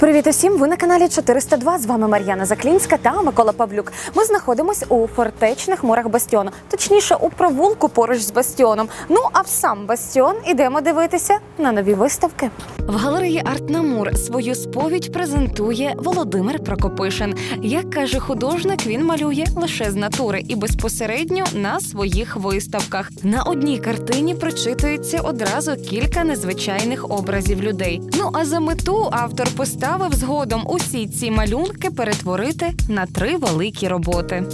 Привіт усім! Ви на каналі 402. З вами Мар'яна Заклінська та Микола Павлюк. Ми знаходимось у фортечних мурах бастіону, точніше у провулку поруч з бастіоном. Ну а в сам бастіон ідемо дивитися на нові виставки. В галереї Артнамур свою сповідь презентує Володимир Прокопишин. Як каже художник, він малює лише з натури і безпосередньо на своїх виставках. На одній картині прочитується одразу кілька незвичайних образів людей. Ну а за мету автор поставив згодом усі ці малюнки перетворити на три великі роботи.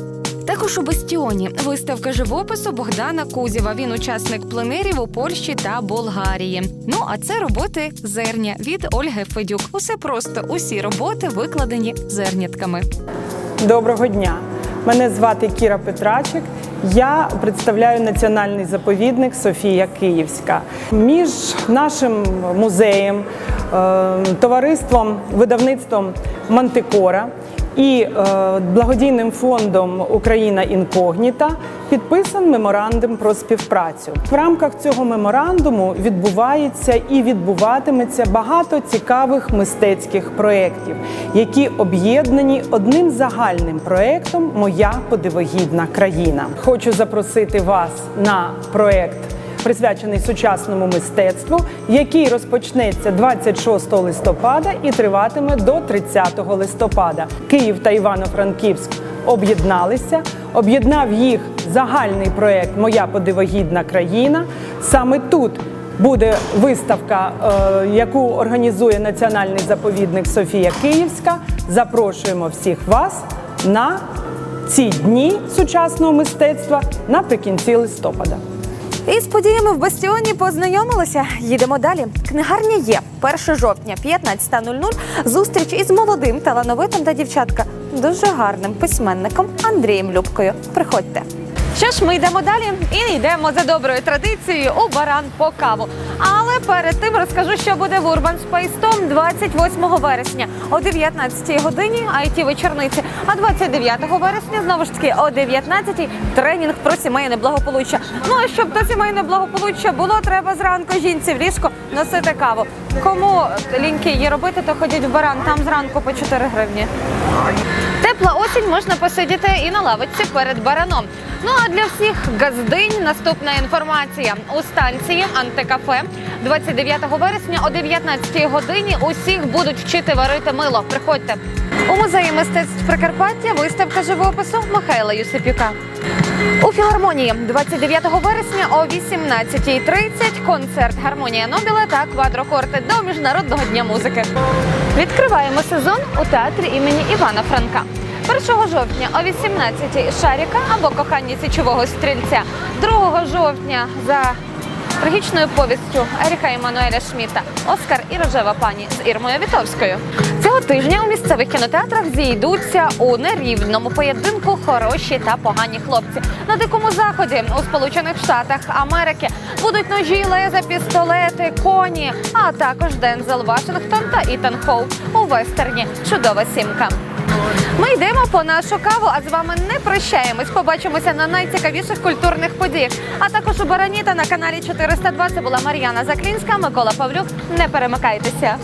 Також у Бастіоні виставка живопису Богдана Кузєва. Він учасник пленерів у Польщі та Болгарії. Ну а це роботи зерня від Ольги Федюк. Усе просто усі роботи викладені зернятками. Доброго дня. Мене звати Кіра Петрачик. Я представляю національний заповідник Софія Київська. Між нашим музеєм, е, товариством, видавництвом Мантикора і е, благодійним фондом Україна інкогніта підписан меморандум про співпрацю. В рамках цього меморандуму відбувається і відбуватиметься багато цікавих мистецьких проєктів, які об'єднані одним загальним проєктом Моя подивогідна країна. Хочу запросити вас на проєкт присвячений сучасному мистецтву, який розпочнеться 26 листопада і триватиме до 30 листопада. Київ та Івано-Франківськ об'єдналися, об'єднав їх загальний проект Моя подивогідна країна. Саме тут буде виставка, е, яку організує національний заповідник Софія Київська. Запрошуємо всіх вас на ці дні сучасного мистецтва наприкінці листопада. І з подіями в Бастіоні познайомилися. Їдемо далі. Книгарня є 1 жовтня, 15.00. Зустріч із молодим, талановитим та дівчатка дуже гарним письменником Андрієм Любкою. Приходьте. Що ж, ми йдемо далі і йдемо за доброю традицією у баран по каву. Але перед тим розкажу, що буде в Urban Space Tom 28 вересня о 19 годині it вечорниці, а 29 вересня знову ж таки о 19 тренінг про сімейне благополуччя. Ну а щоб до сімейне благополуччя було, треба зранку жінці в ліжко носити каву. Кому ліньки її робити, то ходіть в баран. Там зранку по 4 гривні. Тепла осінь можна посидіти і на лавиці перед бараном. Ну а для всіх газдинь наступна інформація у станції антикафе 29 вересня о 19 годині. Усіх будуть вчити варити мило. Приходьте у музеї мистецтв Прикарпаття. Виставка живопису Михайла Юсипюка. У філармонії 29 вересня о 18.30 концерт Гармонія Нобіла та квадрокорти до міжнародного дня музики. Відкриваємо сезон у театрі імені Івана Франка. 1 жовтня о 18-й Шаріка або кохання січового стрільця. 2 жовтня за трагічною повістю Еріка Еммануеля Шміта Оскар і рожева пані з Ірмою Вітовською. Цього тижня у місцевих кінотеатрах зійдуться у нерівному поєдинку хороші та погані хлопці. На дикому заході у Сполучених Штатах Америки будуть ножі, леза, пістолети, коні, а також Дензел Вашингтон та Ітан Хоуп у вестерні Чудова сімка. Ми йдемо по нашу каву, а з вами не прощаємось. Побачимося на найцікавіших культурних подіях. А також у Бараніта на каналі 402. Це була Мар'яна Заклінська, Микола Павлюк. Не перемикайтеся.